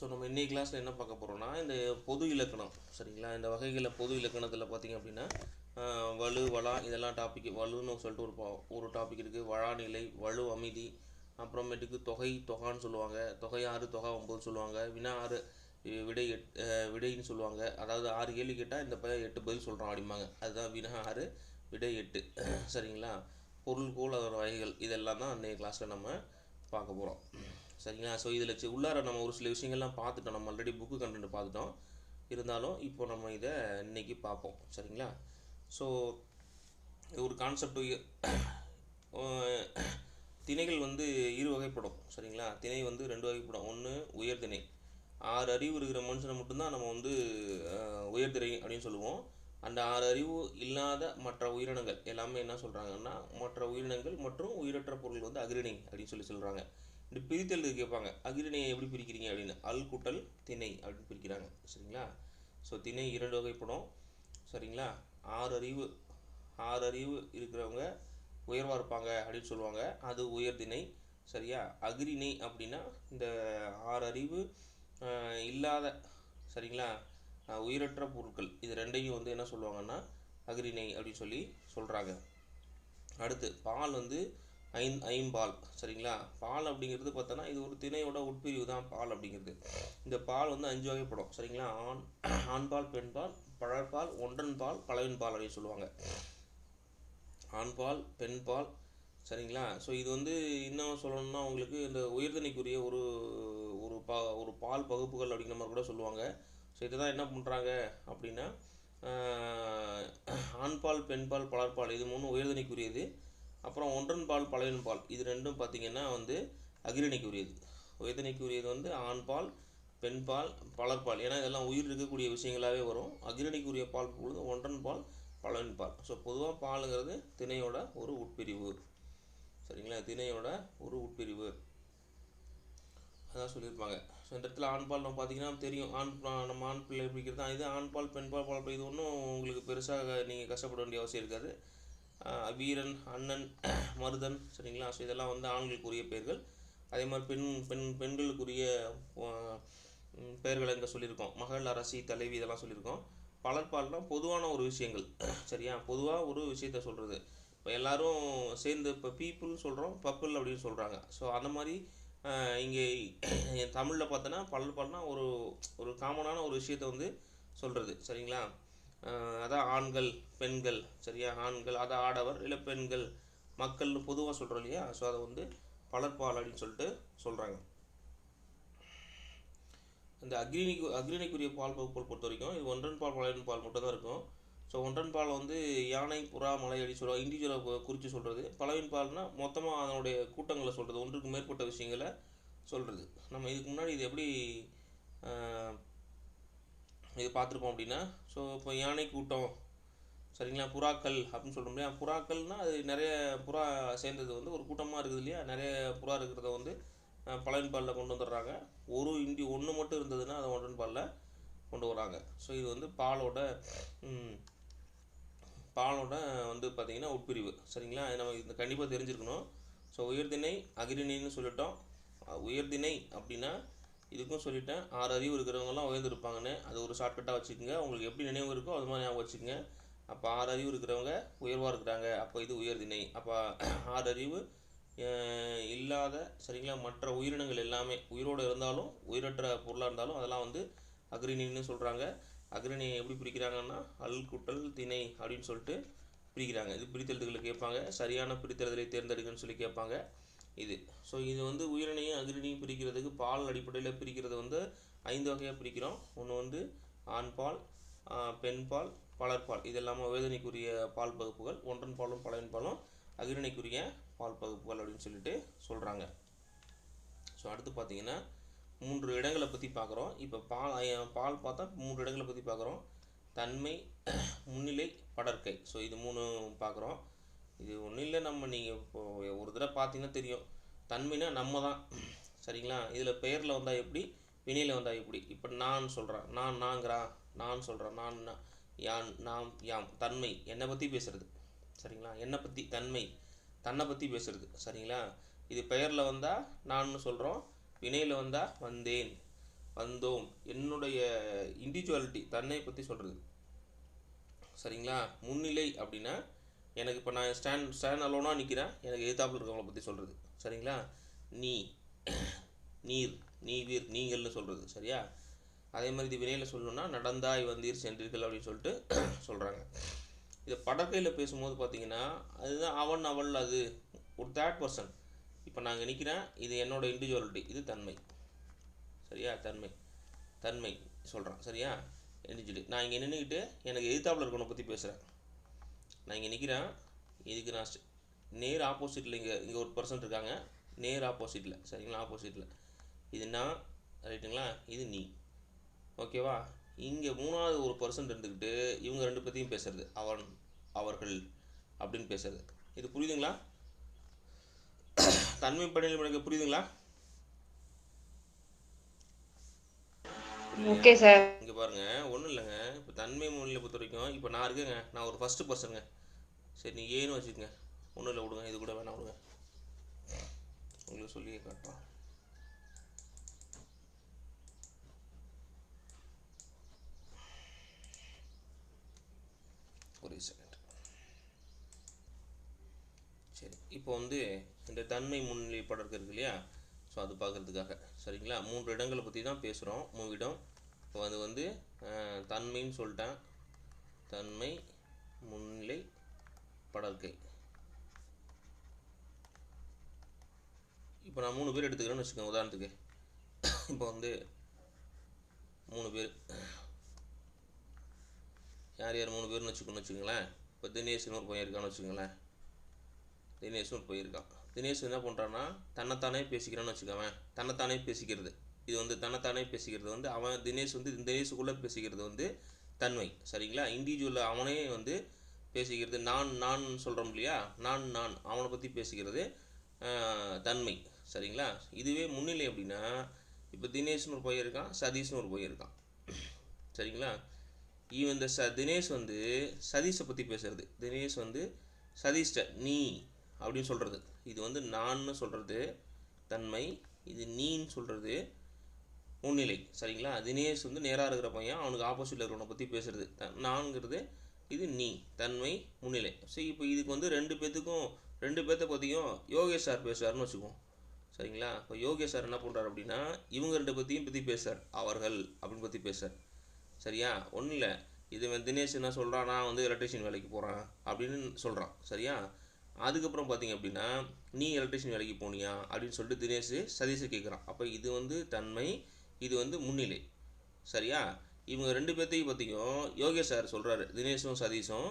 So நம்ம இன்றைக்கி கிளாஸில் என்ன பார்க்க போகிறோம்னா இந்த பொது இலக்கணம் சரிங்களா? இந்த வகைகளில் பொது இலக்கணத்தில் பார்த்தீங்க அப்படின்னா வலு வளா இதெல்லாம் டாபிக் வலுன்னு சொல்லிட்டு ஒரு பா- ஒரு டாபிக் இருக்குது வளாநிலை வலு அமைதி அப்புறமேட்டுக்கு தொகை தொகான்னு சொல்லுவாங்க. தொகை ஆறு தொகை ஒம்பது சொல்லுவாங்க. வினா ஆறு விடை எட் விடைன்னு சொல்லுவாங்க. அதாவது ஆறு கேள்வி கேட்டால் இந்த பையன் எட்டு பதில் சொல்கிறோம் அப்படிம்பாங்க. அதுதான் வினா ஆறு விடை எட்டு. சரிங்களா? பொருள்கோள் அதோட வகைகள் இதெல்லாம் தான் அன்றைய கிளாஸில் நம்ம பார்க்க போகிறோம் சரிங்களா? ஸோ இதில் உள்ளார நம்ம ஒரு சில விஷயங்கள்லாம் பார்த்துட்டோம். நம்ம ஆல்ரெடி புக்கு கண்டென்ட் பார்த்துட்டோம். இருந்தாலும் இப்போ நம்ம இதை இன்றைக்கி பார்ப்போம். சரிங்களா? ஸோ ஒரு கான்செப்ட் திணைகள் வந்து இரு வகைப்படும். சரிங்களா? திணை வந்து ரெண்டு வகைப்படும். ஒன்று உயர்திணை ஆறு அறிவு இருக்கிற மனுஷனை மட்டும்தான் நம்ம வந்து உயர் உயர்திணை அப்படின்னு சொல்லுவோம். அந்த ஆறு அறிவு இல்லாத மற்ற உயிரினங்கள். எல்லாமே என்ன சொல்கிறாங்கன்னா மற்ற உயிரினங்கள் மற்றும் உயிரற்ற பொருள் வந்து அகிரிணை அப்படின்னு சொல்லி சொல்கிறாங்க இந்த பிரித்தல் கேட்பாங்க. அகிரிணையை எப்படி பிரிக்கிறீங்க அப்படின்னு. அல் குட்டல் திணை அப்படின்னு பிரிக்கிறாங்க. சரிங்களா? ஸோ திணை இரண்டு வகைப்படும். சரிங்களா? ஆறு அறிவு ஆறு அறிவு இருக்கிறவங்க உயர்வாக இருப்பாங்க அப்படின்னு சொல்லுவாங்க. அது உயர் திணை. சரியா? அக்ரிணை அப்படின்னா இந்த ஆறு அறிவு இல்லாத சரிங்களா? உயிரற்ற பொருட்கள். இது ரெண்டையும் வந்து என்ன சொல்லுவாங்கன்னா அகிரிணை அப்படின்னு சொல்லி சொல்கிறாங்க அடுத்து பால் வந்து ஐந் ஐம்பால் சரிங்களா? பால் அப்படிங்கிறது பார்த்தோன்னா இது ஒரு திணையோட உட்பிரிவு தான் பால் அப்படிங்கிறது. இந்த பால் வந்து அஞ்சு வகைப்படும் சரிங்களா? ஆண் ஆண்பால் பெண்பால் பழற்பால் ஒன்றன் பால் பலவின் பால் அப்படின்னு சொல்லுவாங்க. ஆண்பால் பெண்பால் சரிங்களா? ஸோ இது வந்து இன்னும் சொல்லணும்னா உங்களுக்கு இந்த உயர்தனைக்குரிய ஒரு ஒரு பா ஒரு பால் பகுப்புகள் அப்படிங்கிற மாதிரி கூட சொல்லுவாங்க. ஸோ இதை தான் என்ன பண்ணுறாங்க அப்படின்னா ஆண்பால் பெண்பால் பலர்பால் இது மூணு உயர்தனைக்குரியது. அப்புறம் ஒன்றன் பால் பலவின் பால். இது ரெண்டும் பார்த்தீங்கன்னா வந்து அக்கிரணிக்கு உரியது வேதனைக்கு உயர்தனைக்குரியது வந்து ஆண்பால் பெண்பால் பலர்பால் ஏன்னா இதெல்லாம் உயிர் இருக்கக்கூடிய விஷயங்களாகவே வரும். அகிரணைக்குரிய பால் பொழுது ஒன்றன் பால் பலவின் பால். ஸோ பொதுவாக பாலுங்கிறது திணையோட ஒரு உட்பிரிவு. சரிங்களா? திணையோட ஒரு உட்பிரிவு. அதான் சொல்லியிருப்பாங்க. ஸோ இந்த இடத்துல ஆண்பால் நம்ம பார்த்தீங்கன்னா தெரியும். ஆண் பா- நம்ம ஆண் பிள்ளை பிடிக்கிறது தான். இது ஆண்பால் பெண்பால் பால் இது ஒன்றும் உங்களுக்கு பெருசாக நீங்கள் கஷ்டப்பட வேண்டிய அவசியம் இருக்காது. வீரன் அண்ணன் மருதன் சரிங்களா? ஸோ இதெல்லாம் வந்து ஆண்களுக்குரிய பெயர்கள். அதே மாதிரி பெண் பெண் பெண்களுக்குரிய பெயர்களை இங்கே சொல்லியிருக்கோம். மகள் அரசி தலைவி இதெல்லாம் சொல்லியிருக்கோம். பலர்பால்னா பொதுவான ஒரு விஷயங்கள். சரியா? பொதுவாக ஒரு விஷயத்த சொல்கிறது இப்போ எல்லாரும் சேர்ந்து இப்போ பீப்புள்னு சொல்கிறோம் பப்பிள் அப்படின்னு சொல்கிறாங்க ஸோ அந்த மாதிரி இங்கே தமிழில் பார்த்தோன்னா பலர்பால்னா ஒரு ஒரு காமனான ஒரு விஷயத்த வந்து சொல்கிறது சரிங்களா? அதான் ஆண்கள் பெண்கள் சரியா? ஆண்கள் அதான் ஆடவர் இல்லை பெண்கள் மக்கள்னு பொதுவாக சொல்கிறோம் இல்லையா? ஸோ அதை வந்து பலர்பால் அப்படின்னு சொல்லிட்டு சொல்கிறாங்க இந்த அக்ரிணிக்கு அக்ரிணிக்குரிய பால் பகுப்புகள் பொறுத்த வரைக்கும் இது ஒன்றன் பால் மலையின் பால் மட்டும் தான் இருக்கும். ஸோ ஒன்றன் பால் வந்து யானை புறா மலை அப்படி சொல்லுவாங்க இண்டிவிஜுவலாக குறித்து சொல்கிறது பலவின் பால்னால் மொத்தமாக அதனுடைய கூட்டங்களை சொல்கிறது ஒன்றுக்கு மேற்பட்ட விஷயங்களை சொல்கிறது நம்ம இதுக்கு முன்னாடி இது எப்படி இது பார்த்துருக்கோம் அப்படின்னா ஸோ இப்போ யானை கூட்டம் சரிங்களா? புறாக்கள் அப்படின்னு சொல்கிறோம் இல்லையா? புறாக்கள்னால் அது நிறைய புறா சேர்ந்தது வந்து ஒரு கூட்டமாக இருக்குது இல்லையா? நிறைய புறா இருக்கிறத வந்து அஹ், கொண்டு வந்துடுறாங்க. ஒரு இண்டி ஒன்று மட்டும் இருந்ததுன்னா அதை உடன்பாலில் கொண்டு வராங்க ஸோ இது வந்து பாலோட பாலோட வந்து பார்த்திங்கன்னா உட்பிரிவு சரிங்களா? அது நம்ம இந்த கண்டிப்பாக தெரிஞ்சிருக்கணும். ஸோ உயர்திணை அகிரிணைன்னு சொல்லிட்டோம். அஹ் உயர்திணை அப்படின்னா இதுக்கும் சொல்லிட்டேன். ஆறு அறிவு இருக்கிறவங்கலாம் உயர்ந்திருப்பாங்கன்னு. அது ஒரு ஷார்ட்கட்டாக வச்சுக்கோங்க. உங்களுக்கு எப்படி நினைவு இருக்கோ அது மாதிரி ஞாபகம் வச்சுக்கோங்க. அப்போ ஆறு அறிவு இருக்கிறவங்க உயர்வாக இருக்கிறாங்க. அப்போ இது உயர்திணை அப்போ ஆறு அறிவு இல்லாத சரிங்களா மற்ற உயிரினங்கள் எல்லாமே உயிரோடு இருந்தாலும் உயிரற்ற பொருளாக இருந்தாலும் அதெல்லாம் வந்து அக்ரிணின்னு சொல்கிறாங்க அக்ரிணியை எப்படி பிரிக்கிறாங்கன்னா அல் குட்டல் திணை அப்படின்னு சொல்லிட்டு பிரிக்கிறாங்க. இது பிரித்தெழுதுகளை கேட்பாங்க. சரியான பிரித்தெழுதலை தேர்ந்தெடுக்கன்னு சொல்லி கேட்பாங்க. இது. ஸோ இது வந்து உயிரினையும் அக்ரிணியும் பிரிக்கிறதுக்கு பால் அடிப்படையில் பிரிக்கிறது வந்து ஐந்து வகையாக பிரிக்கிறோம். ஒன்று வந்து ஆண்பால் பெண்பால் பலர்பால் இது இல்லாமல் வேதனைக்குரிய பால் பகுப்புகள். ஒன்றன் பாலும் பலவின் பாலும் அகிரணைக்குரிய பால் பகுப்புகள் அப்படின்னு சொல்லிட்டு சொல்கிறாங்க ஸோ அடுத்து பார்த்தீங்கன்னா மூன்று இடங்களை பற்றி பார்க்குறோம் இப்போ பால் பால் பார்த்தா மூன்று இடங்களை பற்றி பார்க்குறோம் தன்மை முன்னிலை படற்கை. ஸோ இது மூணு பார்க்குறோம் இது ஒன்றும் இல்லை நம்ம நீங்கள் இப்போ ஒரு தடவை பார்த்தீங்கன்னா தெரியும். தன்மைனா நம்ம தான் சரிங்களா? இதில் பெயரில் வந்தால் எப்படி வினையில் வந்தால் எப்படி? இப்போ நான் சொல்கிறேன் நான் நாங்கிறா நான் சொல்கிறேன் நான் யான் நாம் யாம். தன்மை. என்னை பற்றி பேசுறது. சரிங்களா? என்னை பற்றி தன்மை. தன்னை பற்றி பேசுகிறது சரிங்களா? இது பெயரில் வந்தால் நான் சொல்கிறோம் வினையில் வந்தால் வந்தேன். வந்தோம். என்னுடைய இண்டிவிஜுவாலிட்டி தன்னை பற்றி சொல்கிறது சரிங்களா? முன்னிலை அப்படின்னா எனக்கு இப்போ நான் ஸ்டாண்ட் ஸ்டாண்ட் அலோனாக நிற்கிறேன் எனக்கு எதிர்த்தாப்பில் இருக்கவங்களை பற்றி சொல்கிறது சரிங்களா? நீ நீர் நீ வீர் நீங்கள்னு சொல்கிறது சரியா? அதே மாதிரி இது வினையில் சொல்லணும்னா நடந்தாய் வந்தீர் சென்றீர்கள் அப்படின்னு சொல்லிட்டு சொல்கிறாங்க இதை படக்கையில் பேசும்போது பார்த்தீங்கன்னா அதுதான் அவன் அவள் அது. ஒரு தேர்ட் பர்சன் இப்போ நாங்கள் நிற்கிறேன் இது என்னோட இண்டிவிஜுவாலிட்டி இது தன்மை. சரியா? தன்மை. தன்மை. சொல்கிறேன் சரியா? இண்டிவிஜுவலி நான் இங்கே நின்றுக்கிட்டு எனக்கு எதிர்த்தாப்பில் இருக்கவனை பற்றி பேசுகிறேன் நான் இங்கே நிற்கிறேன் இதுக்கு நான் நேர் ஆப்போசிட்டில் இங்கே இங்கே ஒரு பர்சன் இருக்காங்க. நேர் ஆப்போசிட்டில் சரிங்களா? ஆப்போசிட்டில் இது நான் ரைட்டுங்களா? இது நீ. ஓகேவா? இங்கே மூணாவது ஒரு பர்சன் இருந்துக்கிட்டு இவங்க ரெண்டு பற்றியும் பேசுறது. அவன் அவர்கள் அப்படின்னு பேசுறது. இது புரியுதுங்களா? தன்மை பணியில் எனக்கு புரியுதுங்களா? ஓகே சார் இங்கே பாருங்க. ஒன்றும் இல்லைங்க. இப்போ தன்மை மொழியில் பொறுத்த வரைக்கும் இப்போ நான் இருக்கேங்க. நான் ஒரு ஃபஸ்ட்டு பர்சனுங்க சரி நீ ஏன்னு வச்சுக்கோங்க. ஒன்றும் இல்லை விடுங்க. இது கூட வேணாம் விடுங்க. உங்களுக்கு சொல்லியே காட்டுறேன் ஒரு செகண்ட் சரி இப்போ வந்து இந்த தன்மை முன்னிலை படம் இருக்கு இல்லையா? ஸோ அது பார்க்குறதுக்காக. சரிங்களா? மூன்று இடங்களை பற்றி தான் பேசுகிறோம் மூவிடம் இப்போ அது வந்து தன்மைன்னு சொல்லிட்டேன். தன்மை முன்னிலை படற்கை இப்போ நான் மூணு பேர் எடுத்துக்கிறேன்னு வச்சுக்கோங்க உதாரணத்துக்கு. இப்போ வந்து மூணு பேர். யார் யார் மூணு பேர்னு வச்சுக்கோன்னு வச்சுக்கோங்களேன். இப்போ தினேஷ்னு ஒரு பையன் இருக்கான்னு வச்சுக்கோங்களேன். தினேஷ்னு ஒரு பையன் இருக்கான். தினேஷ் என்ன பண்ணுறான்னா தன்னைத்தானே பேசிக்கிறான்னு வச்சுக்கோவேன் தன்னைத்தானே பேசிக்கிறது. இது வந்து தன்னைத்தானே பேசிக்கிறது வந்து அவன் தினேஷ் வந்து தினேஷுக்குள்ளே பேசிக்கிறது வந்து தன்மை. சரிங்களா? இண்டிவிஜுவலில் அவனே வந்து பேசிக்கிறது நான் நான் சொல்கிறோம் இல்லையா? நான் நான் அவனை பற்றி பேசிக்கிறது தன்மை. சரிங்களா? இதுவே முன்னிலை அப்படின்னா இப்போ தினேஷ்னு ஒரு பையன் இருக்கான் சதீஷ்னு ஒரு பையன் இருக்கான். சரிங்களா? இவன் இந்த ச தினேஷ் வந்து சதீஷை பற்றி பேசுறது. தினேஷ் வந்து சதீஷ்ட நீ அப்படின்னு சொல்கிறது இது வந்து நான்னு சொல்கிறது தன்மை. இது நீன்னு சொல்கிறது முன்னிலை. சரிங்களா? தினேஷ் வந்து நேராக இருக்கிற பையன் அவனுக்கு ஆப்போசிட்டில் இருக்கிறவனை பற்றி பேசுறது. த- நான்ங்கிறது இது நீ தன்மை முன்னிலை. சரி இப்போ இதுக்கு வந்து ரெண்டு பேர்த்துக்கும் ரெண்டு பேர்த்த பற்றியும் யோகேஷ் சார் பேசுவார்னு வச்சுக்குவோம். சரிங்களா? இப்போ யோகேஷ் சார் என்ன பண்ணுறாரு அப்படின்னா இவங்க ரெண்டு பற்றியும் பற்றி பேசுகிறார் அவர்கள் அப்படின்னு பற்றி பேசுகிறார் சரியா? ஒன்றும் இல்லை. இது தினேஷ் என்ன சொல்கிறான் நான் வந்து எலக்ட்ரிஷியன் வேலைக்கு போகிறேன் அப்படின்னு சொல்கிறான் சரியா? அதுக்கப்புறம் பார்த்தீங்க அப்படின்னா நீ எலக்ட்ரிஷியன் வேலைக்கு போனியா அப்படின்னு சொல்லிட்டு தினேஷ் சதீஷை கேட்குறான் அப்போ இது வந்து தன்மை இது வந்து முன்னிலை. சரியா? இவங்க ரெண்டு பேர்த்தையும் பற்றியும் யோகேஷ் சார் சொல்கிறாரு தினேஷும் சதீஷும்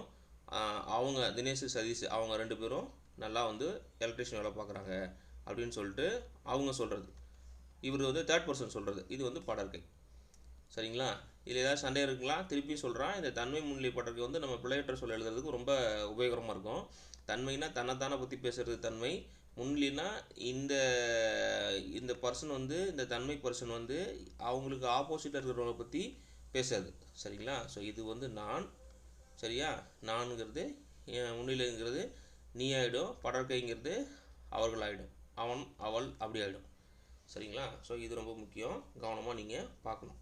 அவங்க தினேஷ் சதீஷ் அவங்க ரெண்டு பேரும் நல்லா வந்து எலக்ட்ரிஷியன் வேலை பார்க்குறாங்க அப்படின்னு சொல்லிட்டு அவங்க சொல்கிறது இவர் வந்து தேர்ட் பர்சன் சொல்கிறது இது வந்து படற்கை சரிங்களா? இதில் ஏதாவது சண்டை இருக்குங்களா? திருப்பி சொல்கிறான் இந்த தன்மை முன்னிலை படற்கு வந்து நம்ம பிள்ளையற்ற சொல்ல எழுதுறதுக்கு ரொம்ப உபயோகரமாக இருக்கும். தன்மைனா தன்னைத்தானே பற்றி பேசுகிறது தன்மை. முன்னிலைனா இந்த இந்த பர்சன் வந்து இந்த தன்மை பர்சன் வந்து அவங்களுக்கு ஆப்போசிட்டாக இருக்கிறவங்கள பற்றி பேசாது. சரிங்களா? ஸோ இது வந்து நான். சரியா? நான்ங்கிறது என் முன்னிலைங்கிறது நீ ஆகிடும் படற்கைங்கிறது அவர்கள் ஆகிடும் அவன் அவள் அப்படி ஆகிடும் சரிங்களா? ஸோ இது ரொம்ப முக்கியம். கவனமாக நீங்கள் பார்க்கணும்.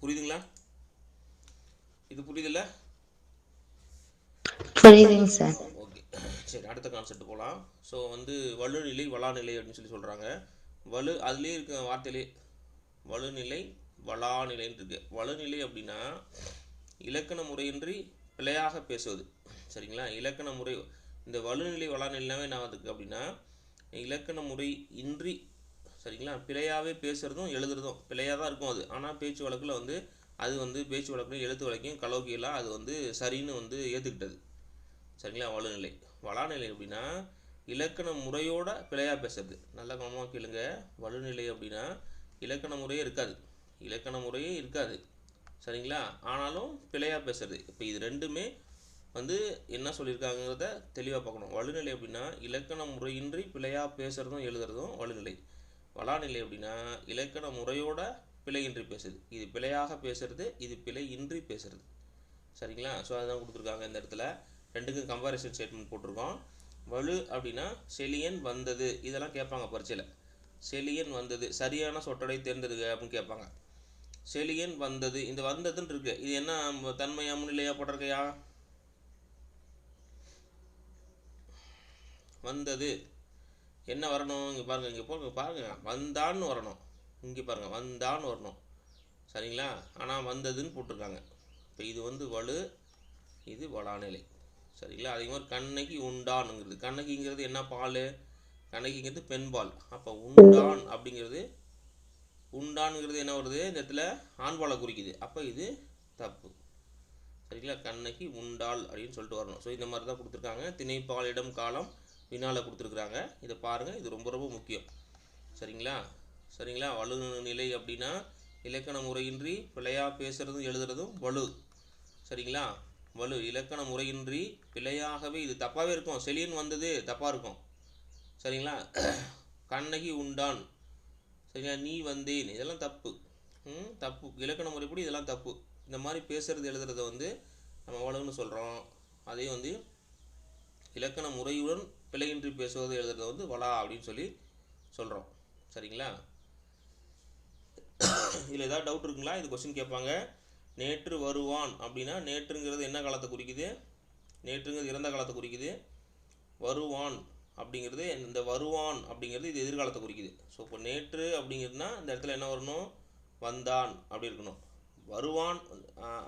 புரியுதுங்களா? இது புரியுதுல்ல? புரியுதுங்க சார். ஓகே. சரி அடுத்த கான்செப்ட் போகலாம் ஸோ வந்து வலுநிலை வளாநிலை அப்படின்னு சொல்லி சொல்கிறாங்க வலு அதுலேயே இருக்க வார்த்தையிலே வலுநிலை வளாநிலைன்னு இருக்கு வலுநிலை அப்படின்னா இலக்கண முறையின்றி பிழையாக பேசுவது. சரிங்களா? இலக்கண முறை இந்த வலுநிலை வளாநிலைனாவே நான் அதுக்கு அப்படின்னா இலக்கண முறை இன்றி சரிங்களா? பிழையாகவே பேசுகிறதும் எழுதுறதும் பிழையாக தான் இருக்கும் அது. ஆனால் பேச்சு வழக்கில் வந்து அது வந்து பேச்சு வழக்கிலையும் எழுத்து வழக்கையும் கலோக்கியெல்லாம் அது வந்து சரின்னு வந்து ஏற்றுக்கிட்டது சரிங்களா? வலுநிலை வளாநிலை அப்படின்னா இலக்கண முறையோட பிழையாக பேசுறது. நல்ல கவனமாக கேளுங்க வலுநிலை அப்படின்னா இலக்கண முறையே இருக்காது. இலக்கண முறையே இருக்காது. சரிங்களா? ஆனாலும் பிழையாக பேசுறது. இப்போ இது ரெண்டுமே வந்து என்ன சொல்லியிருக்காங்கிறத தெளிவாக பார்க்கணும். வலுநிலை அப்படின்னா இலக்கண முறையின்றி பிழையாக பேசுறதும் எழுதுறதும் வலுநிலை. வளாநிலை அப்படின்னா இலக்கண முறையோட பிழையின்றி பேசுது. இது பிழையாக பேசுறது இது பிழையின்றி பேசுறது. சரிங்களா? ஸோ அதுதான் கொடுத்துருக்காங்க இந்த இடத்துல. ரெண்டுக்கும் கம்பாரிசன் ஸ்டேட்மெண்ட் போட்டிருக்கோம். வலு அப்படின்னா செலியன் வந்தது. இதெல்லாம் கேட்பாங்க பரீட்சையில். செலியன் வந்தது. சரியான சொற்றொடை தேர்ந்தெடுக்க அப்படின்னு கேட்பாங்க. செலியன் வந்தது. இந்த வந்ததுன்னு இருக்கு. இது என்ன தன்மையா முன்னிலையா போட்டிருக்கையா? வந்தது. என்ன வரணும்? இங்கே பாருங்க இங்கே போங்க பாருங்க. வந்தான்னு வரணும். இங்கே பாருங்க வந்தான்னு வரணும். சரிங்களா? ஆனால் வந்ததுன்னு போட்டிருக்காங்க. இப்போ இது வந்து வலு இது வளாநிலை. சரிங்களா? அதே மாதிரி கண்ணகி உண்டானுங்கிறது கண்ணகிங்கிறது என்ன பால்? கண்ணகிங்கிறது பெண்பால். அப்போ உண்டான் அப்படிங்கிறது உண்டான்ங்கிறது என்ன வருது? இந்த இடத்துல ஆண்பாலை குறிக்குது. அப்போ இது தப்பு. சரிங்களா? கண்ணகி உண்டாள் அப்படின்னு சொல்லிட்டு வரணும். ஸோ இந்த மாதிரி தான் கொடுத்துருக்காங்க. திணைப்பால் இடம் காலம் வினால கொடுத்துருக்குறாங்க. இதை பாருங்கள் இது ரொம்ப ரொம்ப முக்கியம். சரிங்களா? சரிங்களா? வலு நிலை அப்படின்னா இலக்கண முறையின்றி பிழையாக பேசுறதும் எழுதுறதும் வலு. சரிங்களா? வலு. இலக்கண முறையின்றி பிழையாகவே இது தப்பாகவே இருக்கும். செலியன் வந்தது தப்பாக இருக்கும். சரிங்களா? கண்ணகி உண்டான். சரியா நீ வந்தேன் இதெல்லாம் தப்பு. ம் தப்பு. இலக்கண முறைப்படி இதெல்லாம் தப்பு. இந்த மாதிரி பேசுகிறது எழுதுறத வந்து நம்ம வளவுன்னு சொல்கிறோம் அதே வந்து இலக்கண முறையுடன் பிழையின்றி பேசுவது எழுதுறத வந்து வளா அப்படின்னு சொல்லி சொல்கிறோம் சரிங்களா? இதில் ஏதாவது டவுட் இருக்குங்களா? இது கொஸ்டின் கேட்பாங்க. நேற்று வருவான் அப்படின்னா நேற்றுங்கிறது என்ன காலத்தை குறிக்குது? நேற்றுங்கிறது இறந்த காலத்தை குறிக்குது. வருவான். அப்படிங்கிறது இந்த வருவான் அப்படிங்கிறது இது எதிர்காலத்தை குறிக்குது. ஸோ இப்போ நேற்று அப்படிங்கிறதுனா இந்த இடத்துல என்ன வரணும்? வந்தான் அப்படி இருக்கணும். வருவான்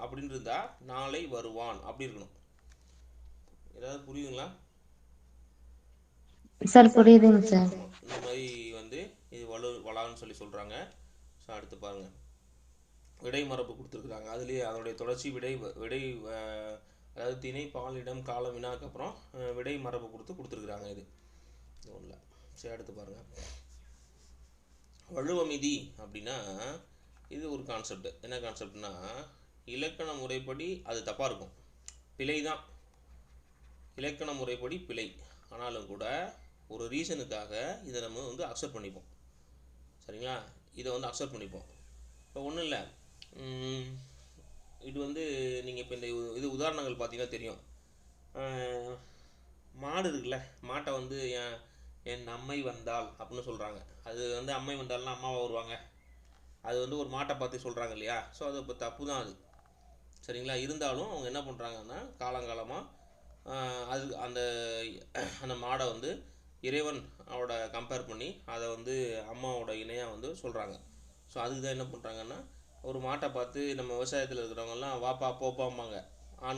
அப்படின்னு இருந்தால் நாளை வருவான் அப்படி இருக்கணும். ஏதாவது புரியுதுங்களா? சார் புரியுதுங்க சார். இந்த மாதிரி வந்து இது வலு வளான்னு சொல்லி சொல்கிறாங்க ஸோ அடுத்து பாருங்கள் விடை மரபு கொடுத்துருக்குறாங்க. அதுலேயே அதனுடைய தொடர்ச்சி விடை விடை அதாவது திணை பாலிடம் காலம் வினாக்கு அப்புறம் விடை மரபு கொடுத்து கொடுத்துருக்குறாங்க இது. ஒன்றில் சரி அடுத்து பாருங்கள் வழுவமிதி அப்படின்னா இது ஒரு கான்செப்ட் என்ன கான்செப்ட்னா இலக்கண முறைப்படி அது தப்பாக இருக்கும். பிழை தான். இலக்கண முறைப்படி பிழை. ஆனாலும் கூட ஒரு ரீசனுக்காக இதை நம்ம வந்து அக்செப்ட் பண்ணிப்போம். சரிங்களா? இதை வந்து அக்செப்ட் பண்ணிப்போம். இப்போ ஒன்றும் இல்லை இது வந்து நீங்கள் இப்போ இந்த உ- இது உதாரணங்கள் பார்த்தீங்கன்னா தெரியும். மாடு இருக்குல்ல மாட்டை வந்து என் என் அம்மை வந்தால் அப்படின்னு சொல்கிறாங்க அது வந்து அம்மை வந்தால்னா அம்மாவை வருவாங்க. அது வந்து ஒரு மாட்டை பார்த்து சொல்கிறாங்க இல்லையா? ஸோ அது இப்போ தப்பு தான் அது. சரிங்களா? இருந்தாலும் அவங்க என்ன பண்ணுறாங்கன்னா காலங்காலமாக அது அந்த அந்த மாடை வந்து இறைவன் அவட கம்பேர் பண்ணி அதை வந்து அம்மாவோட இணையாக வந்து சொல்கிறாங்க ஸோ அதுக்கு தான் என்ன பண்ணுறாங்கன்னா ஒரு மாட்டை பார்த்து நம்ம விவசாயத்தில் இருக்கிறவங்கலாம் வாப்பா போப்பாம்பாங்க ஆண்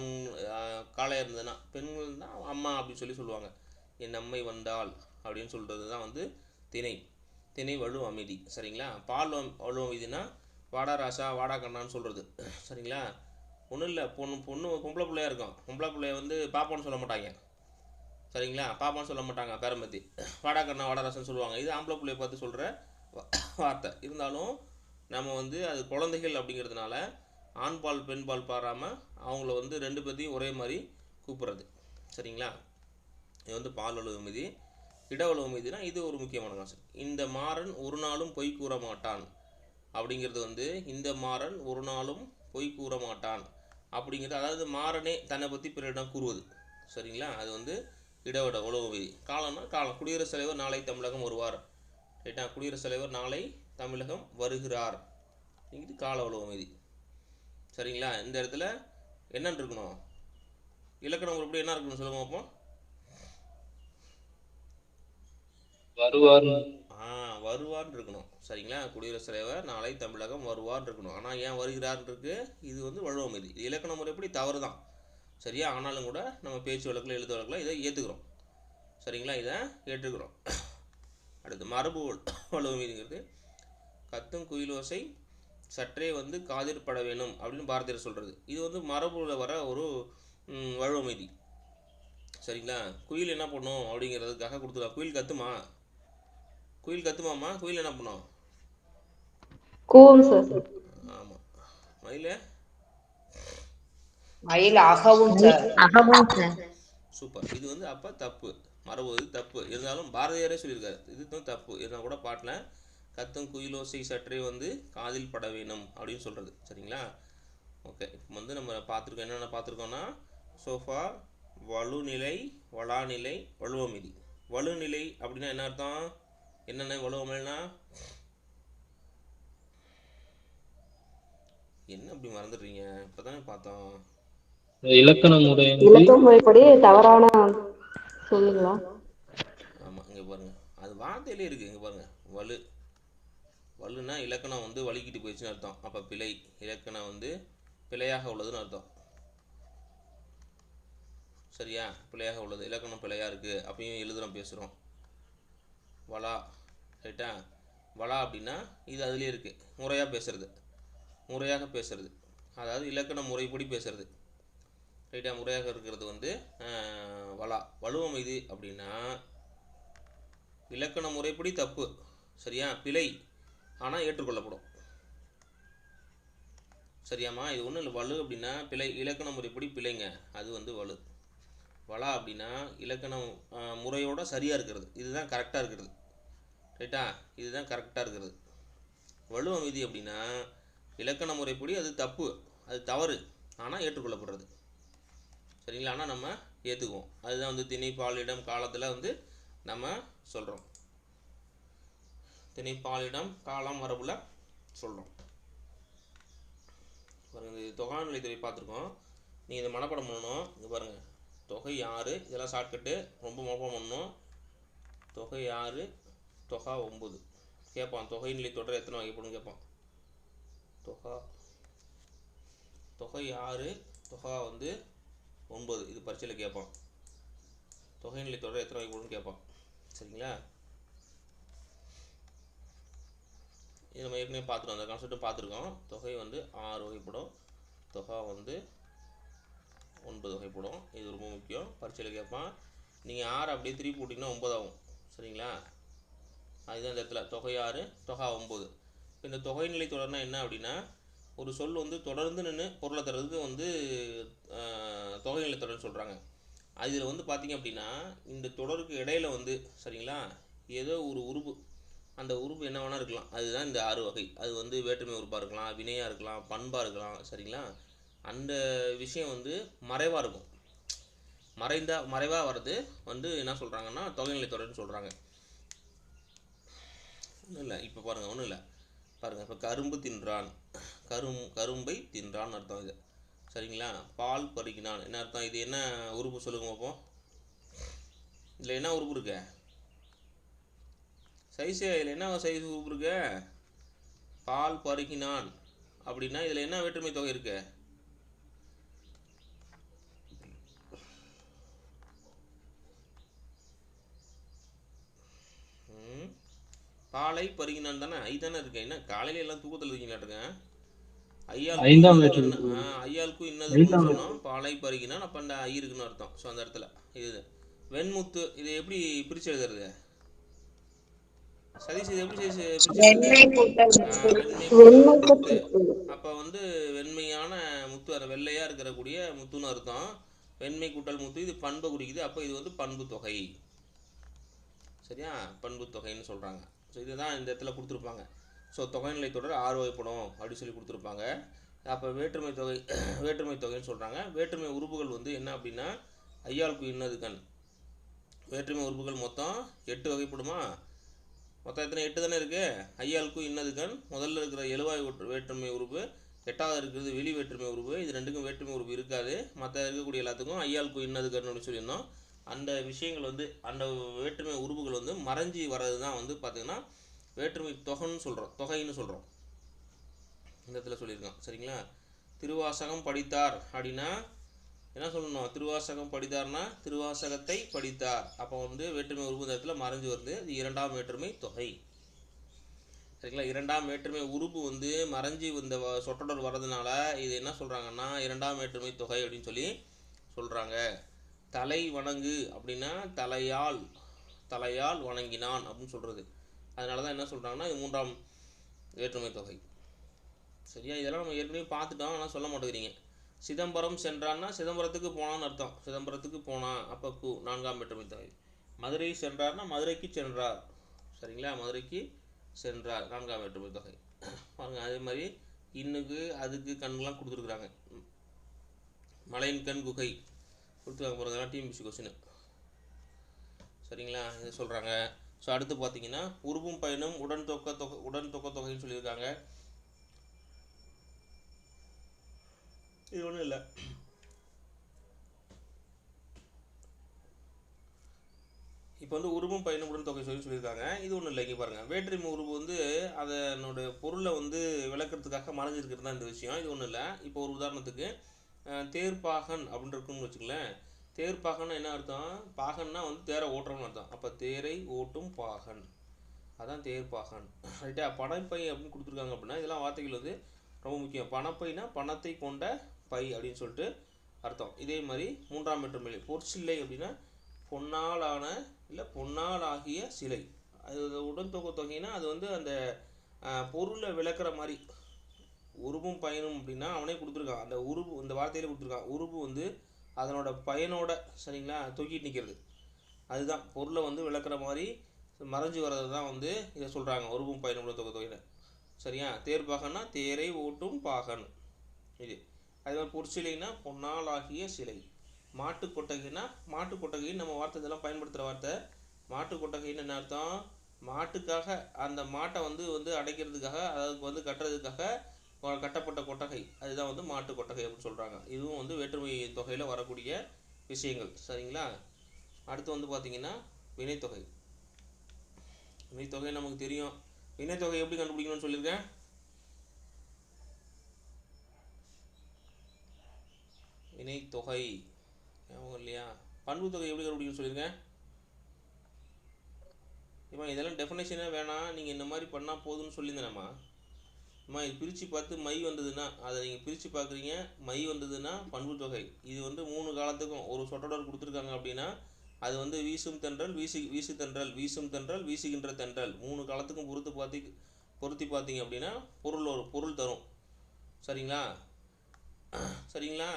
காளையாக இருந்ததுன்னா பெண்கள் தான் அம்மா அப்படின்னு சொல்லி சொல்லுவாங்க. என் அம்மை வந்தால் அப்படின்னு சொல்கிறது தான் வந்து திணை. திணை வலு அமைதி. சரிங்களா? பால் வம்- வலு அமைதினா வாடா ராசா வாடா கண்ணான்னு சொல்கிறது சரிங்களா? ஒன்றும் இல்லை. பொண்ணு பொண்ணு பொம்பளை பிள்ளையாக இருக்கும். பொம்பளை பிள்ளைய வந்து பாப்பான்னு சொல்ல மாட்டாங்க. சரிங்களா? பாப்பான்னு சொல்ல மாட்டாங்க பேரம்பத்தி. வாடா கண்ணா வாடா ராசான்னு சொல்லுவாங்க. இது ஆம்பளை பிள்ளைய பார்த்து சொல்கிற வார்த்தை. இருந்தாலும் நம்ம வந்து அது குழந்தைகள் அப்படிங்கிறதுனால ஆண்பால் பெண்பால் பாராமல் அவங்கள வந்து ரெண்டு பேர்த்தையும் ஒரே மாதிரி கூப்பிட்றது. சரிங்களா? இது வந்து பால் உழவு மீதி இட உழவு மீதினா இது ஒரு முக்கியமான கான்செப்ட் இந்த மாறன் ஒரு நாளும் பொய் கூற மாட்டான். அப்படிங்கிறது வந்து இந்த மாறன் ஒரு நாளும் பொய் கூற மாட்டான். அப்படிங்கிறது அதாவது மாறனே தன்னை பற்றி பிறரிடம் கூறுவது. சரிங்களா? அது வந்து இடவிட உழவு மீதி. காலம்னா காலம். குடியரசுத் தலைவர் நாளை தமிழகம் வருவார். ரைட்டா? குடியரசுத் தலைவர் நாளை தமிழகம் வருகிறார். இது கால மீதி சரிங்களா? இந்த இடத்துல என்னன்னு இருக்கணும்? இலக்கணம் உருப்படி என்ன இருக்கணும் சொல்லுங்க பார்ப்போம். வருவார். ஆ வருவார்னு இருக்கணும். சரிங்களா? குடியரசுத் தலைவர் நாளை தமிழகம் வருவார்னு இருக்கணும். ஆனால் ஏன் வருகிறார்னு இருக்கு? இது வந்து வழுவம் இது இலக்கண முறைப்படி தவறு தான் சரியா? ஆனாலும் கூட நம்ம பேச்சு வழக்கில் எழுத்து வழக்கில் இதை ஏற்றுக்கிறோம் சரிங்களா? இதை ஏற்றுக்கிறோம். அடுத்து மரபு மீதுங்கிறது கத்தும் குயிலோசை சற்றே வந்து காதில் பட வேணும் அப்படின்னு பாரதியார் சொல்கிறது இது வந்து மரபுல வர ஒரு ம், வழுவ மீதி சரிங்களா? குயில் என்ன பண்ணும் அப்படிங்கிறதுக்காக கொடுத்துருக்கா குயில் கத்துமா? குயில் கத்துமாமா குயில் என்ன பண்ணும்? கூவும் சார். ஆமாம் மயில? மயில் அகவும் சூப்பர். இது வந்து அப்போ தப்பு. மரபு இது தப்பு. இருந்தாலும் பாரதியாரே சொல்லியிருக்காரு. இது தான் தப்பு. இருந்தால் கூட பாட்டில் கத்தும் குயிலோசை சற்றே வந்து காதில் பட வேணும் அப்படின்னு சொல்கிறது சரிங்களா? ஓகே இப்போ வந்து நம்ம பார்த்துருக்கோம் என்னென்ன பார்த்துருக்கோம்னா சோஃபா வலுநிலை வளாநிலை வலுவமிதி. வலுநிலை அப்படின்னா என்ன அர்த்தம்? என்னென்ன வலுவமில்னா? என்ன இப்படி மறந்துடுறீங்க? இப்போ தானே பார்த்தோம். இலக்கண முறை இலக்க முறைப்படி தவறான சொல்லுங்களா? ஆமாம் இங்கே பாருங்க. அது வார்த்தையிலே இருக்குது இங்கே பாருங்க. வலு வல்லுனா இலக்கணம் வந்து வலிக்கிட்டு போயிடுச்சுன்னு அர்த்தம். அப்போ பிழை இலக்கணம் வந்து பிழையாக உள்ளதுன்னு அர்த்தம். சரியா? பிழையாக உள்ளது. இலக்கணம் பிழையாக இருக்குது அப்பயும் எழுதுகிறோம் பேசுகிறோம் வலா ரைட்டா? வலா அப்படின்னா இது அதுலேயே இருக்குது முறையாக பேசுறது. முறையாக பேசுறது. அதாவது இலக்கண முறைப்படி பேசுறது. ரைட்டா? முறையாக இருக்கிறது வந்து வலா. வலுவம் இது அப்படின்னா இலக்கண முறைப்படி தப்பு. சரியா? பிழை. ஆனால் ஏற்றுக்கொள்ளப்படும். சரியாம்மா? இது ஒன்றும் இல்லை வலு அப்படின்னா பிழை இலக்கண முறைப்படி பிழைங்க. அது வந்து வலு. வலா அப்படின்னா இலக்கணம் முறையோடு முறையோட சரியாக இருக்கிறது. இதுதான் கரெக்டாக இருக்கிறது. ரைட்டா இதுதான் கரெக்டாக இருக்கிறது. வலு அமைதி அப்படின்னா இலக்கண முறைப்படி அது தப்பு அது தவறு. ஆனால் ஏற்றுக்கொள்ளப்படுறது. சரிங்களா? ஆனால் நம்ம ஏற்றுக்குவோம் அதுதான் வந்து திணை பாலிடம் காலத்தில் வந்து நம்ம சொல்கிறோம் திணைப்பாலிடம் காலம் வரவுல சொல்கிறோம் பாருங்கள் இது தொகாநிலைத்துறை பார்த்துருக்கோம். நீங்கள் இதை மனப்பாடம் பண்ணணும். இங்கே பாருங்கள் தொகை ஆறு இதெல்லாம் ஷார்ட்கட்டு ரொம்ப மனப்பாடம் பண்ணணும். தொகை ஆறு தொகா ஒம்பது கேட்பான் தொகை நிலை தொடர் எத்தனை வகைப்படும் கேட்பான் தொகா தொகை ஆறு தொகா வந்து ஒன்பது. இது பரீட்சையில் கேட்பான் தொகை நிலை தொடர் எத்தனை வகைப்படும்னு கேட்பான் சரிங்களா? இது நம்ம ஏற்கனவே பார்த்துருக்கோம் அந்த கான்செப்ட்டும் பார்த்துருக்கோம். தொகை வந்து ஆறு வகைப்படும். தொகா வந்து ஒன்பது வகைப்படும். இது ரொம்ப முக்கியம். பரீட்சையில் கேட்பான். நீங்கள் ஆறு அப்படியே திருப்பி போட்டிங்கன்னா ஒன்பது சரிங்களா? அதுதான் இந்த இடத்துல. தொகை ஆறு தொகா ஒம்பது இப்போ இந்த தொகை நிலை தொடர்னா என்ன அப்படின்னா ஒரு சொல் வந்து தொடர்ந்து நின்று பொருளை தர்றதுக்கு வந்து தொகை நிலை தொடர்னு சொல்கிறாங்க அதில் வந்து பார்த்தீங்க அப்படின்னா இந்த தொடருக்கு இடையில வந்து சரிங்களா? ஏதோ ஒரு உறுப்பு அந்த உறுப்பு என்ன வேணால் இருக்கலாம். அதுதான் இந்த ஆறு வகை. அது வந்து வேற்றுமை உறுப்பாக இருக்கலாம் வினையாக இருக்கலாம் பண்பாக இருக்கலாம் சரிங்களா? அந்த விஷயம் வந்து மறைவாக இருக்கும். மறைந்தா மறைவாக வர்றது வந்து என்ன சொல்கிறாங்கன்னா தொகைநிலை தொடர்னு சொல்கிறாங்க ஒன்றும் இல்லை. இப்போ பாருங்கள் ஒன்றும் இல்லை. பாருங்கள் இப்போ கரும்பு தின்றான். கரும் கரும்பை தின்றான்னு அர்த்தம் இது. சரிங்களா? பால் பருகினான். என்ன அர்த்தம்? இது என்ன உறுப்பு சொல்லுங்க பார்ப்போம் இதில் என்ன உறுப்பு இருக்கு? சைஸு இதில் என்ன சைஸ் இருக்கு பால் பருகினான். அப்படின்னா இதில் என்ன வேற்றுமை தொகை இருக்கு? பாலை பருகினான் தானே? ஐ தானே இருக்கு? என்ன காலையில எல்லாம் தூக்கத்தில் இருக்கீங்களாட்டுங்க ஆ, ஐயாளுக்கும் இன்னது சொன்னோம். பாலை பருகினான் அப்போ அந்த ஐ இருக்குன்னு அர்த்தம். ஸோ அந்த இடத்துல. இது. வெண்முத்து இதை எப்படி பிரிச்சு எழுதுறது? சதீஷ் இது எப்படி வெண்மை. அப்போ வந்து வெண்மையான முத்து அது வெள்ளையாக இருக்கக்கூடிய முத்துன்னு அர்த்தம். வெண்மை கூட்டல் முத்து இது பண்பை குறிக்குது. அப்போ இது வந்து பண்பு தொகை. சரியா? பண்பு தொகைன்னு சொல்கிறாங்க ஸோ இதுதான் இந்த இடத்துல கொடுத்துருப்பாங்க. ஸோ தொகைநிலை தொடர் ஆறு வகைப்படும் அப்படின்னு சொல்லி கொடுத்துருப்பாங்க. அப்போ வேற்றுமை தொகை வேற்றுமை தொகைன்னு சொல்கிறாங்க வேற்றுமை உறுப்புகள் வந்து என்ன அப்படின்னா ஐயாளுக்கு இன்னது கண். வேற்றுமை உறுப்புகள் மொத்தம் எட்டு வகைப்படுமா? மொத்தம் எத்தனை? எட்டு தானே இருக்குது ஐயாளுக்கும் இன்னது கண். முதல்ல இருக்கிற எழுவாய் ஒற்று- வேற்றுமை உறுப்பு எட்டாவது இருக்கிறது வெளி வேற்றுமை உறுப்பு. இது ரெண்டுக்கும் வேற்றுமை உறுப்பு இருக்காது. மற்ற இருக்கக்கூடிய எல்லாத்துக்கும் ஐயாளுக்கும் இன்னது அப்படின்னு சொல்லியிருந்தோம். அந்த விஷயங்கள் வந்து அந்த வேற்றுமை உறுப்புகள் வந்து மறைஞ்சி வர்றது தான் வந்து பார்த்திங்கன்னா வேற்றுமை தொகைன்னு சொல்கிறோம் தொகைன்னு சொல்கிறோம் இந்த இடத்துல சொல்லியிருக்கோம். சரிங்களா? திருவாசகம் படித்தார் அப்படின்னா என்ன சொல்லணும்? திருவாசகம் படித்தார்னா திருவாசகத்தை படித்தார். அப்போ வந்து வேற்றுமை உறுப்பு இந்த இடத்துல மறைஞ்சு வருது. இது இரண்டாம் வேற்றுமை தொகை. சரிங்களா? இரண்டாம் வேற்றுமை உறுப்பு வந்து மறைஞ்சு இந்த வ- சொற்றொடர் வர்றதுனால இது என்ன சொல்கிறாங்கன்னா இரண்டாம் வேற்றுமை தொகை அப்படின்னு சொல்லி சொல்கிறாங்க தலை வணங்கு அப்படின்னா தலையால் தலையால் வணங்கினான் அப்படின்னு சொல்கிறது அதனால தான் என்ன சொல்கிறாங்கன்னா இது மூன்றாம் வேற்றுமை தொகை. சரியா? இதெல்லாம் நம்ம ஏற்கனவே பார்த்துட்டோம். ஆனால் சொல்ல மாட்டேங்கிறீங்க. சிதம்பரம் சென்றான்னா சிதம்பரத்துக்கு போனான்னு அர்த்தம். சிதம்பரத்துக்கு போனான் அப்போ கு நான்காம் பெற்றமை தொகை மதுரை சென்றார்னா மதுரைக்கு சென்றார். சரிங்களா? மதுரைக்கு சென்றார் நான்காம் வேற்றுமை தொகை பாருங்க அதே மாதிரி இன்னுக்கு அதுக்கு கண்ணுலாம் கொடுத்துருக்குறாங்க. மலையின் கண் குகை. கொடுத்துருக்காங்க பாருங்க டிஎம்பிசி கொஸ்டின் சரிங்களா? இது சொல்கிறாங்க ஸோ அடுத்து பார்த்தீங்கன்னா உருவும் பயனும் உடன் தொக்க தொகை உடன் தொக்க தொகைன்னு சொல்லியிருக்காங்க. இது ஒன்றும் இல்லை. இப்போ வந்து உருவம் பயணப்படும் தொகை சொல்லி சொல்லியிருக்காங்க. இது ஒன்றும் இல்லை இங்கே பாருங்கள் வேற்றுமை உருவு வந்து அதனோட பொருளை வந்து விளக்கிறதுக்காக மறைஞ்சிருக்கிறது தான் இந்த விஷயம். இது ஒன்றும் இல்லை. இப்போ ஒரு உதாரணத்துக்கு தேர்ப்பாகன் அப்படின்னு இருக்குன்னு வச்சுக்கலேன் தேர்ப்பாகன்னா என்ன அர்த்தம்? பாகன்னா வந்து தேரை ஓட்டுறோம்னு அர்த்தம். அப்போ தேரை ஓட்டும் பாகன். அதான் தேர்ப்பாகன் ரைட்டா? பணப்பை அப்படின்னு கொடுத்துருக்காங்க அப்படின்னா இதெல்லாம் வார்த்தைகள் வந்து ரொம்ப முக்கியம். பணப்பைனா பணத்தை கொண்ட பை அப்படின்னு சொல்லிட்டு அர்த்தம். இதே மாதிரி மூன்றாம் வேற்றுமை பொற்சில்லை அப்படின்னா பொன்னால் ஆன இல்லை பொன்னால் ஆகிய சிலை. அது உடன்தொகை தொகைனா அது வந்து அந்த பொருளை விளக்குற மாதிரி. உருவும் பயனும் அப்படின்னா அவனே கொடுத்துருக்கான். அந்த உருவு இந்த வார்த்தையில கொடுத்துருக்கான். உருவு வந்து அதனோட பயனோட சரிங்களா தூக்கிட்டு நிற்கிறது அதுதான். பொருளை வந்து விளக்குற மாதிரி மறைஞ்சு வர்றது தான் வந்து இதை சொல்கிறாங்க உருவும் பயனும் தொகை தொகையில் சரியா? தேர் பாகன்னா தேரை ஓட்டும் பாகன். இது. அது மாதிரி பொற்சிலைனா பொன்னால் ஆகிய சிலை. மாட்டு கொட்டகைனா மாட்டு கொட்டகைன்னு நம்ம வார்த்தை இதெல்லாம் பயன்படுத்துகிற வார்த்தை. மாட்டு கொட்டகைன்னு என்ன அர்த்தம்? மாட்டுக்காக அந்த மாட்டை வந்து வந்து அடைக்கிறதுக்காக அதுக்கு வந்து கட்டுறதுக்காக கட்டப்பட்ட கொட்டகை. அதுதான் வந்து மாட்டு கொட்டகை அப்படின்னு சொல்கிறாங்க இதுவும் வந்து வேற்றுமை தொகையில் வரக்கூடிய விஷயங்கள். சரிங்களா? அடுத்து வந்து பார்த்தீங்கன்னா வினைத்தொகை. வினைத்தொகை நமக்கு தெரியும். வினைத்தொகை எப்படி கண்டுபிடிக்கணும்னு சொல்லியிருக்கேன்? இணைத்தொகை ஞாபகம் இல்லையா? பண்புத்தொகை எப்படி கண்டுபிடிக்கணும்னு சொல்லியிருக்கேன் இப்போ இதெல்லாம் டெஃபினேஷனே வேணாம். நீங்கள் இந்த மாதிரி பண்ணால் போதும்னு சொல்லியிருந்தேனம்மா. அம்மா இது பிரித்து பார்த்து மை வந்ததுன்னா அதை நீங்கள் பிரித்து பார்க்குறீங்க. மை வந்ததுன்னா பண்புத்தொகை. இது வந்து மூணு காலத்துக்கும் ஒரு சொற்றொடர் கொடுத்துருக்காங்க அப்படின்னா அது வந்து வீசும் தென்றல் வீசி வீசு தென்றல் வீசும் தென்றல் வீசுகின்ற தென்றல். மூணு காலத்துக்கும் பொறுத்து பார்த்தி பொருத்தி பார்த்தீங்க அப்படின்னா பொருள் ஒரு பொருள் தரும். சரிங்களா? சரிங்களா?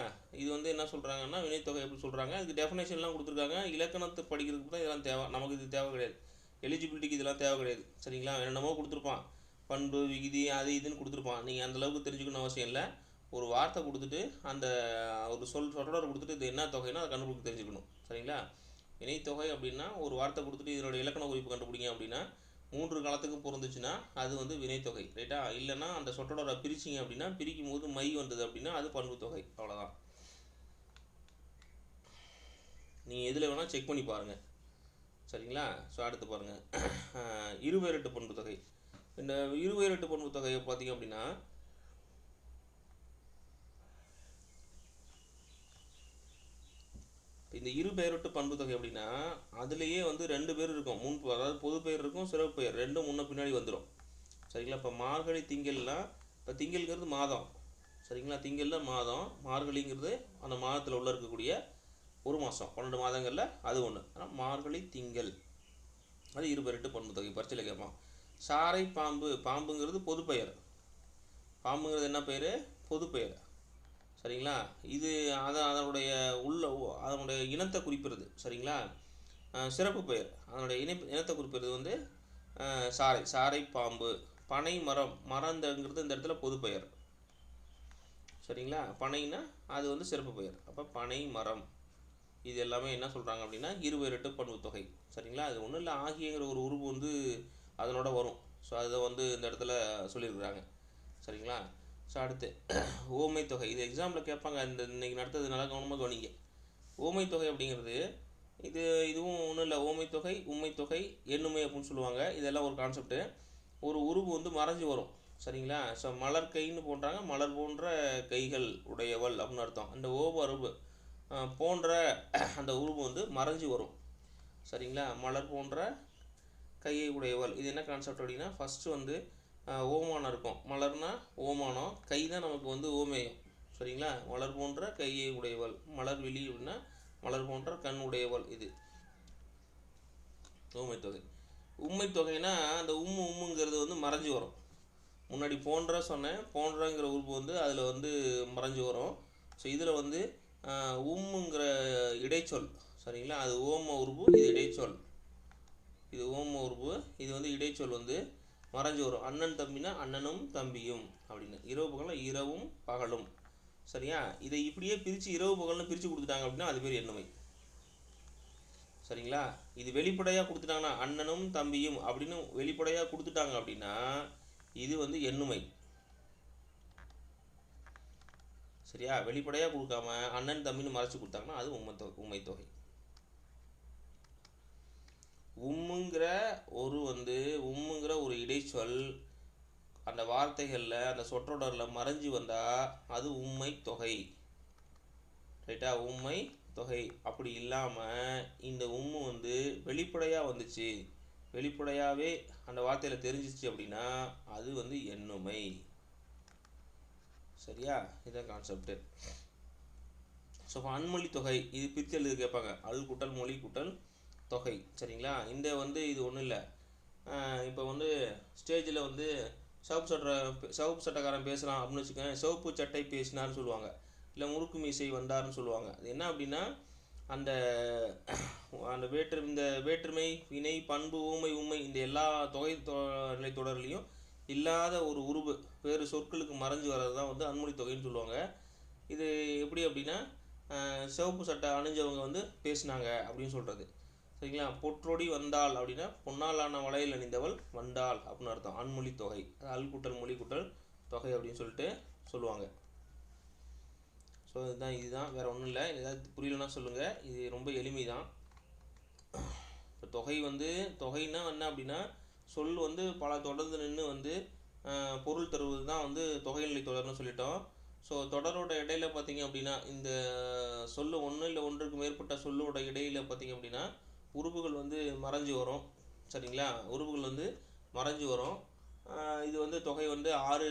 இது வந்து என்ன சொல்கிறாங்கன்னா வினைத்தொகை எப்படி சொல்கிறாங்க இதுக்கு டெஃபினேஷன்லாம் கொடுத்துருக்காங்க. இலக்கணத்தை படிக்கிறதுக்கு தான் இதெல்லாம் தேவை. நமக்கு இது தேவை கிடையாது. எலிஜிபிலிட்டிக்கு இதெல்லாம் தேவை கிடையாது. சரிங்களா? என்னென்னமோ கொடுத்துருப்பான். பண்பு விகுதி அது இதுன்னு கொடுத்துருப்பான். நீங்கள் அந்த அளவுக்கு தெரிஞ்சுக்கணும் அவசியம் இல்லை. ஒரு வார்த்தை கொடுத்துட்டு அந்த ஒரு சொல் சொற்றொடர் கொடுத்துட்டு இது என்ன தொகைன்னா அதை கண்டுபிடிக்க தெரிஞ்சுக்கணும். சரிங்களா? இணைத்தொகை அப்படின்னா ஒரு வார்த்தை கொடுத்துட்டு இதனோட இலக்கண குறிப்பு கண்டுபிடிங்க அப்படின்னா மூன்று காலத்துக்கும் பொருந்துச்சுன்னா அது வந்து வினைத்தொகை ரைட்டா இல்லைன்னா அந்த சொற்றொடரை பிரிச்சிங்க அப்படின்னா பிரிக்கும் போது மை வந்தது அப்படின்னா அது பண்பு தொகை அவ்வளோதான் நீங்கள் எதில் வேணால் செக் பண்ணி பாருங்கள் சரிங்களா? ஸோ அடுத்து பாருங்கள் இருவேரட்டு பண்பு தொகை. இந்த இருவேரட்டு பண்பு தொகையை பார்த்தீங்க அப்படின்னா இந்த இரு பெயரொட்டு பண்பு தொகை அப்படின்னா அதுலேயே வந்து ரெண்டு பேர் இருக்கும். முன் அதாவது பொது பெயர் இருக்கும் சிறப்பு பெயர். ரெண்டும் முன்ன பின்னாடி வந்துடும் சரிங்களா? இப்போ மார்கழி திங்கள்லாம் இப்போ திங்கள்ங்கிறது மாதம். சரிங்களா? திங்கள்ல மாதம். மார்கழிங்கிறது அந்த மாதத்தில் உள்ள இருக்கக்கூடிய ஒரு மாதம் பன்னெண்டு மாதங்களில் அது ஒன்று ஆனால் மார்கழி திங்கள். அது இரு பெயரட்டு பண்பு தொகை. பரிசையில் கேட்பான். சாரை பாம்பு. பாம்புங்கிறது பொது பெயர். பாம்புங்கிறது என்ன பெயர்? பொது பெயர். சரிங்களா? இது அதை அதனுடைய உள்ள அதனுடைய இனத்தை குறிப்பிடுது சரிங்களா? சிறப்பு பெயர். அதனுடைய இன இனத்தை குறிப்பிடுறது வந்து சாரை சாரை பாம்பு பனை மரம். மரந்தங்கிறது இந்த இடத்துல பொது பெயர். சரிங்களா? பனைனா அது வந்து சிறப்பு பெயர். அப்போ பனை மரம். இது எல்லாமே என்ன சொல்கிறாங்க அப்படின்னா இருவேரட்டு பண்பு தொகை. சரிங்களா? அது ஒன்றும் இல்லை ஆகியங்கிற ஒரு உருவு வந்து அதனோட வரும். ஸோ அதை வந்து இந்த இடத்துல சொல்லியிருக்கிறாங்க. சரிங்களா? ஸோ அடுத்து ஓமை தொகை. இது எக்ஸாம்பிள் கேட்பாங்க. இந்த இன்னைக்கு நடத்தது நல்லா கவனமாக கவனிங்க. ஓமை தொகை அப்படிங்கிறது இது இதுவும் ஒன்றும் இல்லை. ஓமை தொகை உண்மை தொகை எண்ணுமை அப்படின்னு சொல்லுவாங்க. இதெல்லாம் ஒரு கான்செப்ட்டு ஒரு உருவு வந்து மறைஞ்சு வரும். சரிங்களா? ஸோ மலர் கைன்னு போன்றாங்க. மலர் போன்ற கைகள் உடையவள் அப்படின்னு அர்த்தம். அந்த ஓவ உருவு போன்ற அந்த உருவு வந்து மறைஞ்சு வரும். சரிங்களா? மலர் போன்ற கையை உடையவள். இது என்ன கான்செப்ட் அப்படின்னா ஃபஸ்ட்டு வந்து ஓமானம் இருக்கும். மலர்னா ஓமானம். கை தான் நமக்கு வந்து ஓமேயம். சரிங்களா? மலர் போன்ற கையை உடையவள். மலர் விழி அப்படின்னா மலர் போன்ற கண் உடையவள் இது. ஊமை தொகை. உண்மை தொகைனா அந்த உம்மு உம்முங்கிறது வந்து மறைஞ்சு வரும். முன்னாடி போன்ற சொன்னேன். போன்றங்கிற உறுப்பு வந்து அதில் வந்து மறைஞ்சு வரும். ஸோ இதில் வந்து உம்முங்கிற இடைச்சொல். சரிங்களா? அது ஓம உறுப்பு இது இடைச்சொல். இது ஓம உறுப்பு இது வந்து இடைச்சொல் வந்து மறைஞ்சு வரும். அண்ணன் தம்பினா அண்ணனும் தம்பியும் அப்படின்னு. இரவு பகல்னா இரவும் பகலும். சரியா? இதை இப்படியே பிரித்து இரவு பகல்னு பிரித்து கொடுத்துட்டாங்க அப்படின்னா அது பேர் எண்ணுமை. சரிங்களா? இது வெளிப்படையாக கொடுத்துட்டாங்கன்னா அண்ணனும் தம்பியும் அப்படின்னு வெளிப்படையாக கொடுத்துட்டாங்க அப்படின்னா இது வந்து எண்ணுமை. சரியா? வெளிப்படையாக கொடுக்காம அண்ணன் தம்பின்னு மறைச்சி கொடுத்தாங்கன்னா அது உண்மை தொகை உண்மை தொகை. உம்முங்கிற ஒரு வந்து உம்முங்கிற ஒரு இடைச்சொல் அந்த வார்த்தைகளில் அந்த சொற்றொடரில் மறைஞ்சு வந்தால் அது உண்மை தொகை. ரைட்டா? உண்மை தொகை. அப்படி இல்லாமல் இந்த உம்மு வந்து வெளிப்படையாக வந்துச்சு. வெளிப்படையாகவே அந்த வார்த்தையில் தெரிஞ்சிச்சு அப்படின்னா அது வந்து எண்ணுமை சரியா? இதுதான் கான்செப்டு ஸோ அன்மொழி தொகை இது பிரித்து எழுதி கேட்பாங்க அல் கூட்டல் மொழி கூட்டல் தொகை சரிங்களா? இந்த வந்து இது ஒன்றும் இல்லை. இப்போ வந்து ஸ்டேஜில் வந்து சிவப்பு சட்டை சிவப்பு சட்டைக்காரன் பேசுகிறான் அப்படின்னு வச்சுக்கோங்க சிவப்பு சட்டை பேசினார்னு சொல்லுவாங்க. இல்லை முறுக்கு மீசை வந்தார்னு சொல்லுவாங்க. அது என்ன அப்படின்னா அந்த அந்த வேற்று இந்த வேற்றுமை வினை பண்பு ஊமை உண்மை இந்த எல்லா தொகை தொ நிலை தொடர்லையும் இல்லாத ஒரு உருவு வேறு சொற்களுக்கு மறைஞ்சு வர்றது தான் வந்து அன்மொழி தொகைன்னு சொல்லுவாங்க. இது எப்படி அப்படின்னா சிவப்பு சட்டை அணிஞ்சவங்க வந்து பேசினாங்க அப்படின்னு சொல்கிறது சரிங்களா? பொற்றொடி வந்தாள் அப்படின்னா பொன்னாலான வளையல் அணிந்தவள் வந்தாள் அப்படின்னு அர்த்தம். அன்மொழி தொகை. அல் கூட்டல் மொழி கூட்டல் தொகை அப்படின்னு சொல்லிட்டு சொல்லுவாங்க. ஸோ இதுதான் இதுதான். வேறு ஒன்றும் இல்லை. ஏதாவது புரியலன்னா சொல்லுங்கள் இது ரொம்ப எளிமை தான் இப்போ தொகை வந்து தொகைன்னா என்ன அப்படின்னா சொல் வந்து பல தொடர்ந்து நின்று வந்து பொருள் தருவது தான் வந்து தொகைநிலை தொடர்னு சொல்லிட்டோம். ஸோ தொடரோட இடையில பார்த்தீங்க அப்படின்னா இந்த சொல்லு ஒன்று இல்லை ஒன்றுக்கு மேற்பட்ட சொல்லோட இடையில பார்த்தீங்க அப்படின்னா உறுப்புகள் வந்து மறைஞ்சு வரும். சரிங்களா? உறுப்புகள் வந்து மறைஞ்சு வரும். இது வந்து தொகை வந்து ஆறு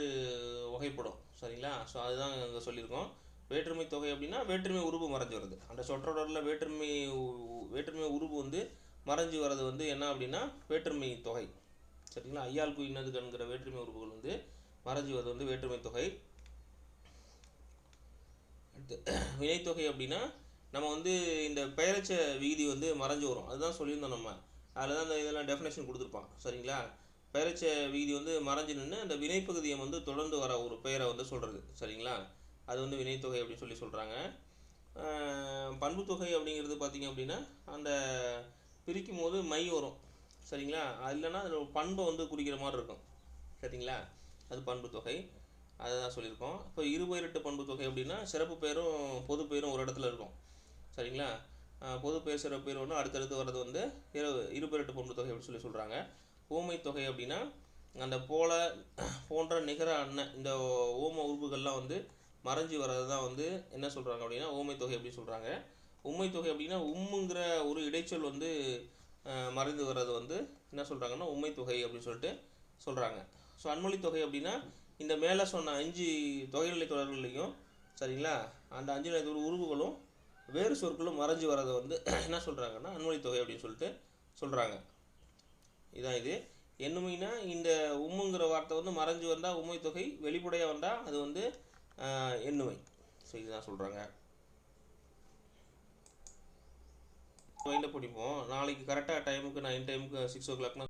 வகைப்படும். சரிங்களா? ஸோ அதுதான் இங்கே சொல்லியிருக்கோம். வேற்றுமை தொகை அப்படின்னா வேற்றுமை உருவு மறைஞ்சு வருது அந்த சொற்றொடரில் வேற்றுமை வேற்றுமை உருவு வந்து மறைஞ்சு வர்றது வந்து என்ன அப்படின்னா வேற்றுமை தொகை. சரிங்களா? ஐயால் குயினது கண்கிற வேற்றுமை உறுப்புகள் வந்து மறைஞ்சு வருது வந்து வேற்றுமை தொகை. அடுத்து வினைத்தொகை அப்படின்னா நம்ம வந்து இந்த பெயரச்ச விகுதி வந்து மறைஞ்சு வரும். அதுதான் சொல்லியிருந்தோம் நம்ம. அதில் தான் அந்த இதெல்லாம் டெஃபினேஷன் கொடுத்துருப்பான். சரிங்களா? பெயரச்ச விகுதி வந்து மறைஞ்சு நின்று அந்த வினைப்பகுதியை வந்து தொடர்ந்து வர ஒரு பெயரை வந்து சொல்கிறது சரிங்களா? அது வந்து வினைத்தொகை அப்படின்னு சொல்லி சொல்கிறாங்க பண்புத்தொகை அப்படிங்கிறது பார்த்தீங்க அப்படின்னா அந்த பிரிக்கும் போது மை வரும். சரிங்களா? அது இல்லைன்னா அதில் ஒரு பண்பை வந்து குறிக்கிற மாதிரி இருக்கும். சரிங்களா? அது பண்புத்தொகை. அதை தான் சொல்லியிருக்கோம். இப்போ இருபெயரிட்டு பண்புத்தொகை அப்படின்னா சிறப்பு பெயரும் பொது பெயரும் ஒரு இடத்துல இருக்கும். சரிங்களா? பொது பேசுகிற சிறப்பு ஒன்று அடுத்தடுத்து வர்றது வந்து இரு பொண்ணு தொகை அப்படின்னு சொல்லி சொல்கிறாங்க ஊமை தொகை அப்படின்னா அந்த போல போன்ற நிகர அன்ன இந்த ஓம உறுப்புகள்லாம் வந்து மறைஞ்சு வர்றது தான் வந்து என்ன சொல்கிறாங்க அப்படின்னா ஊமை தொகை அப்படின்னு சொல்கிறாங்க உண்மை தொகை அப்படின்னா உம்முங்கிற ஒரு இடைச்சொல் வந்து மறைந்து வர்றது வந்து என்ன சொல்கிறாங்கன்னா உண்மை தொகை அப்படின்னு சொல்லிட்டு சொல்கிறாங்க ஸோ அன்மொழி தொகை அப்படின்னா இந்த மேலே சொன்ன அஞ்சு தொகைநிலை தொடர்களையும் சரிங்களா? அந்த அஞ்சு நிலை உருவுகளும் வேறு சொற்களும் மறைஞ்சு வர்றதை வந்து என்ன சொல்கிறாங்கன்னா அன்மொழி தொகை அப்படின்னு சொல்லிட்டு சொல்கிறாங்க இதான் இது. என்னமைனா இந்த உம்முங்கிற வார்த்தை வந்து மறைஞ்சு வந்தால் உண்மை தொகை வெளிப்படையாக வந்தால் அது வந்து எண்ணுமை ஸோ இதுதான் சொல்கிறாங்க வைண்டப் பிடிப்போம் நாளைக்கு கரெக்டாக டைமுக்கு நைன் டைமுக்கு சிக்ஸ் ஓ கிளாக்னா